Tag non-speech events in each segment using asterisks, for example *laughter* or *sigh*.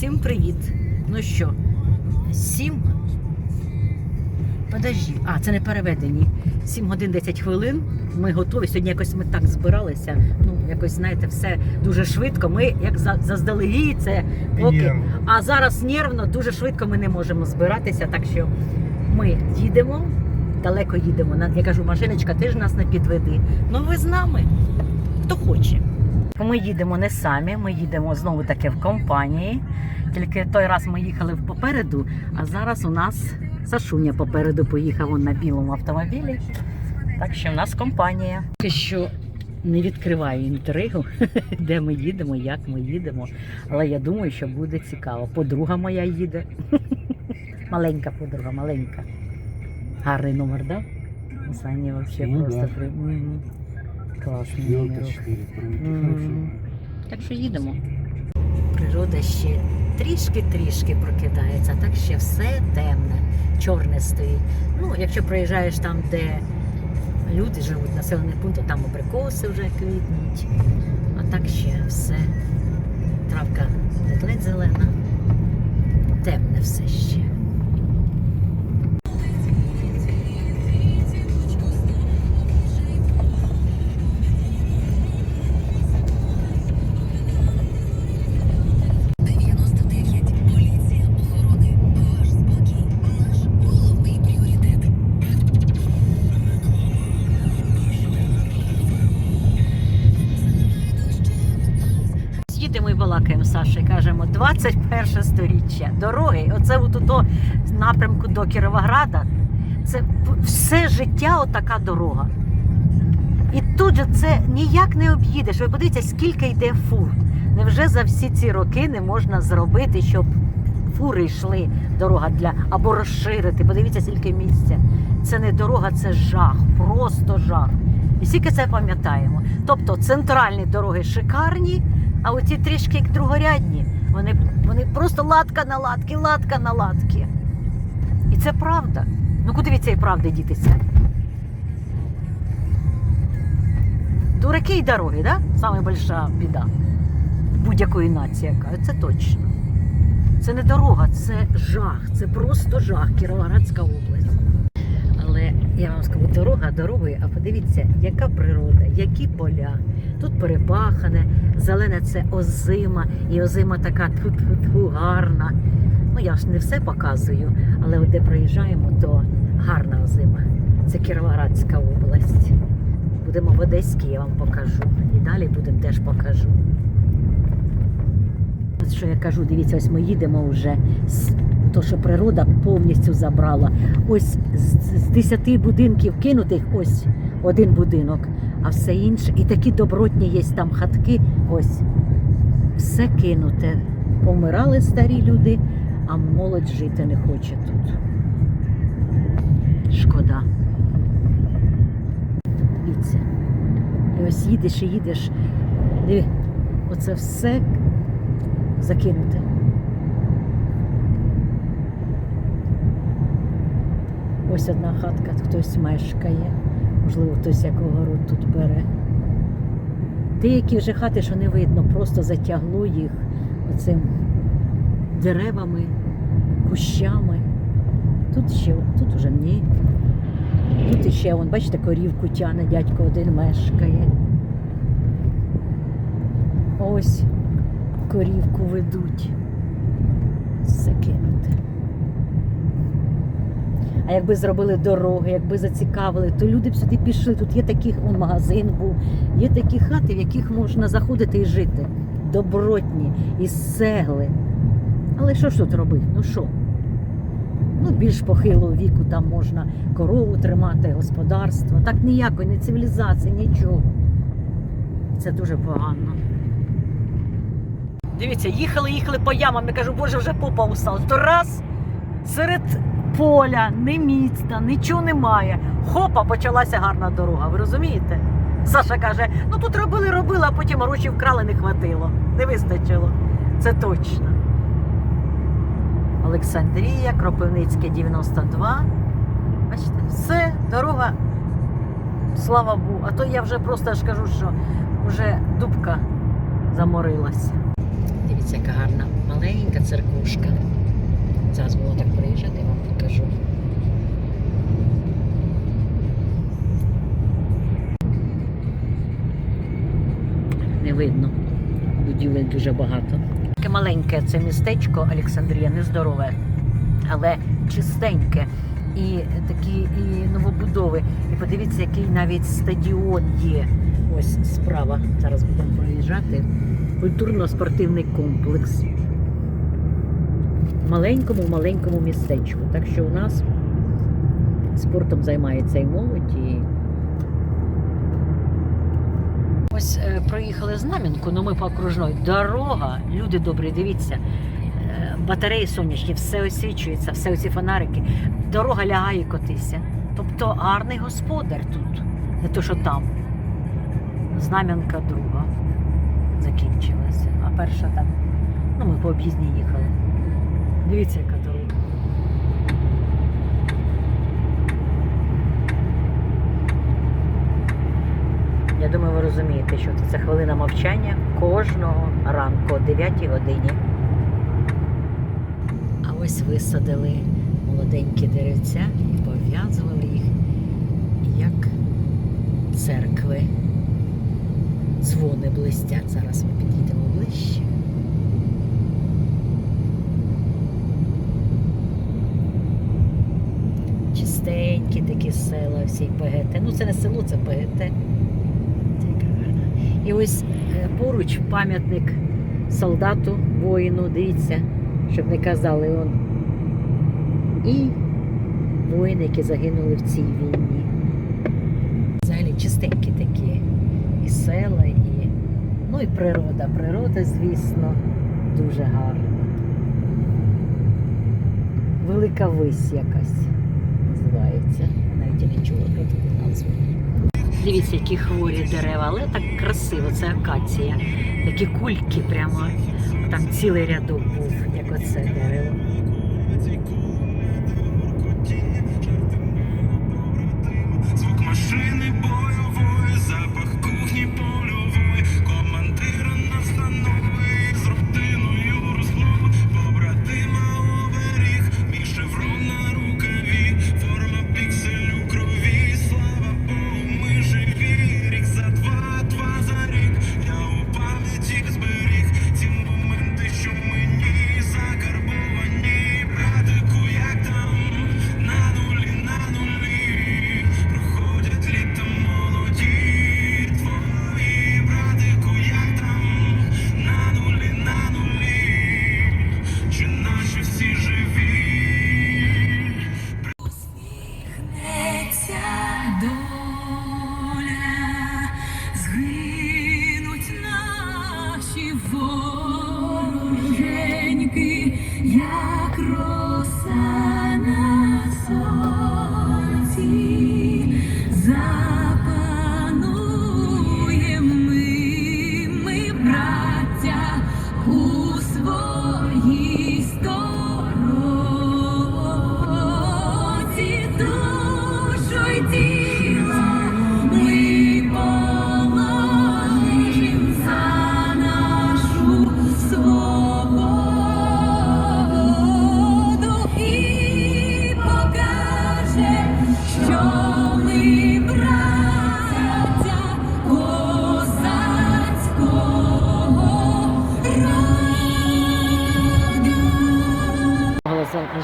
Всім привіт! Ну що, сім. Подожди, а це не переведені. 7 годин 10 хвилин. Ми готові. Сьогодні якось ми так збиралися. Ну, якось, знаєте, все дуже швидко. Ми як за- заздалегідь, це поки. Нервно. А зараз нервно, дуже швидко ми не можемо збиратися. Так що ми їдемо, далеко їдемо. На- Я кажу, машиночка, ти ж нас не підведи. Ну ви з нами, хто хоче. Ми їдемо не самі, ми їдемо знову таки в компанії. Тільки той раз ми їхали попереду, а зараз у нас Сашуня попереду поїхав он на білому автомобілі. Так що в нас компанія. Що не відкриваю інтригу, *laughs* де ми їдемо, як ми їдемо. Але я думаю, що буде цікаво. Подруга моя їде. *laughs* Маленька подруга, маленька. Гарний номер, так? Да? Останній взагалі Ну, просто при... Четвертый, номер. Так що їдемо. Природа ще трішки-трішки прокидається, так ще все темне, чорне стоїть. Ну, якщо приїжджаєш там, де люди живуть, населених пунктах, там абрикоси вже квітнуть. А так ще все. Травка ледь зелена, темне все ще. Балакаємо з Сашею, кажемо, 21 сторіччя, дороги, оце от у напрямку до Кіровограда, це все життя отака дорога. І тут же це ніяк не об'їдеш. Ви подивіться, скільки йде фур. Невже за всі ці роки не можна зробити, щоб фури йшли дорога для або розширити? Подивіться, скільки місця. Це не дорога, це жах, просто жах. І скільки це пам'ятаємо. Тобто центральні дороги шикарні, а оці трішки другорядні, вони, вони просто латка на латки, латка на латки. І це правда. Ну куди від цієї правди дітися? Дураки й дороги, да? Саме більша біда будь-якої нації, яка це точно. Це не дорога, це жах, це просто жах, Кіровоградська область. Я вам скажу, дорога дорогою, а подивіться, яка природа, які поля. Тут перепахане, зелене це озима, і озима така тьфу-тьфу-тьфу, гарна. Ну я ж не все показую, але от де проїжджаємо, то гарна озима. Це Кіровоградська область. Будемо в Одеській, я вам покажу. І далі будемо теж покажу. Ось що я кажу, дивіться, ось ми їдемо вже з то, що природа повністю забрала. Ось з, з 10 будинків кинутих, ось один будинок, а все інше. І такі добротні є там хатки. Ось все кинуте. Помирали старі люди, а молодь жити не хоче тут. Шкода. Дивіться. І ось їдеш і їдеш. Диви, оце все закинуте. Ось одна хатка, хтось мешкає. Можливо, хтось як огород тут бере. Деякі вже хати, що не видно, просто затягло їх оцим деревами, кущами. Тут ще, тут уже ні. Тут іще, вон, бачите, корівку тяне, дядько один мешкає. Ось корівку ведуть. Закинути. А якби зробили дороги, якби зацікавили, то люди б сюди пішли. Тут є такий он, магазин був, є такі хати, в яких можна заходити і жити. Добротні, із цегли. Але що ж тут робити? Ну що? Ну, більш похилого віку там можна корову тримати, господарство. Так ніякої, не цивілізації, нічого. Це дуже погано. Дивіться, їхали, їхали по ямам. Я кажу, боже, вже попа устала. То раз серед поля, не міцна, нічого немає. Хопа, почалася гарна дорога. Ви розумієте? Саша каже: ну тут робили, робили, а потім гроші вкрали, не хватило. Не вистачило. Це точно. Олександрія, Кропивницьке 92. Бачите, все, дорога. Слава Богу. А то я вже просто ж кажу, що вже дубка заморилася. Дивіться, яка гарна маленька церквушка. Зараз було так приїжджати, я вам покажу. Не видно. Будівель дуже багато. Таке маленьке це містечко Олександрія, нездорове, але чистеньке. І такі і новобудови. І подивіться, який навіть стадіон є. Ось справа. Зараз будемо проїжджати. Культурно-спортивний комплекс. В маленькому, маленькому містечку. Так що у нас спортом займається і молодь. І... Ось е, проїхали Знам'янку, ну ми по окружної. Дорога, люди добрі, дивіться. е, Батареї сонячні, все освічується, все оці фонарики. Дорога лягає котися. Тобто гарний господар тут, не то, що там. Знам'янка друга закінчилася, а перша там. Ну, ми по об'їзні їхали. Дивіться, яка дорога. Я думаю, ви розумієте, що це хвилина мовчання кожного ранку о 9 годині. А ось висадили молоденькі деревця і пов'язували їх як церкви. Дзвони блистять. Зараз ми підійдемо ближче. Чистенькі такі села, всі ПГТ. Ну це не село, це ПГТ. І ось е, поруч пам'ятник солдату, воїну, дивіться, щоб не казали он. І воїни, які загинули в цій війні. Взагалі чистенькі такі і села, і, ну і природа. Природа, звісно, дуже гарна. Велика вись якась називається. Чула про таку назву. Дивіться, які хворі дерева, але так красиво, це акація. Такі кульки прямо, там цілий рядок був, як оце дерево.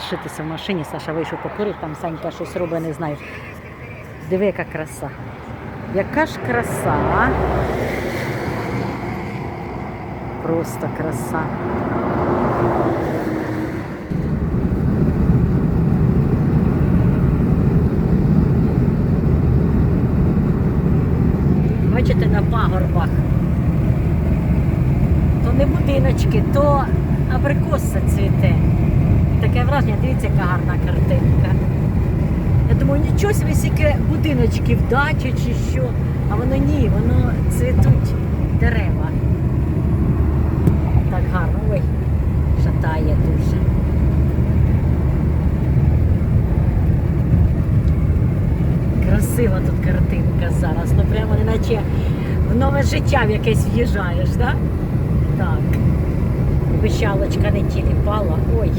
Залишитися в машині, Саша вийшов покурив, там Санька щось робить, не знаю. Диви, яка краса. Яка ж краса? Просто краса. Бачите, на пагорбах. То не будиночки, то абрикоса цвіте. Таке враження, дивіться, яка гарна картинка. Думаю, нічого собі стільки дачі чи що. А воно ні, воно цвітуть дерева. Так гарно, ой, шатає дуже. Красива тут картинка зараз. Ну прямо неначе в нове життя в якесь в'їжджаєш, так? Да? Так. пищалочка не тіліпала. Ой.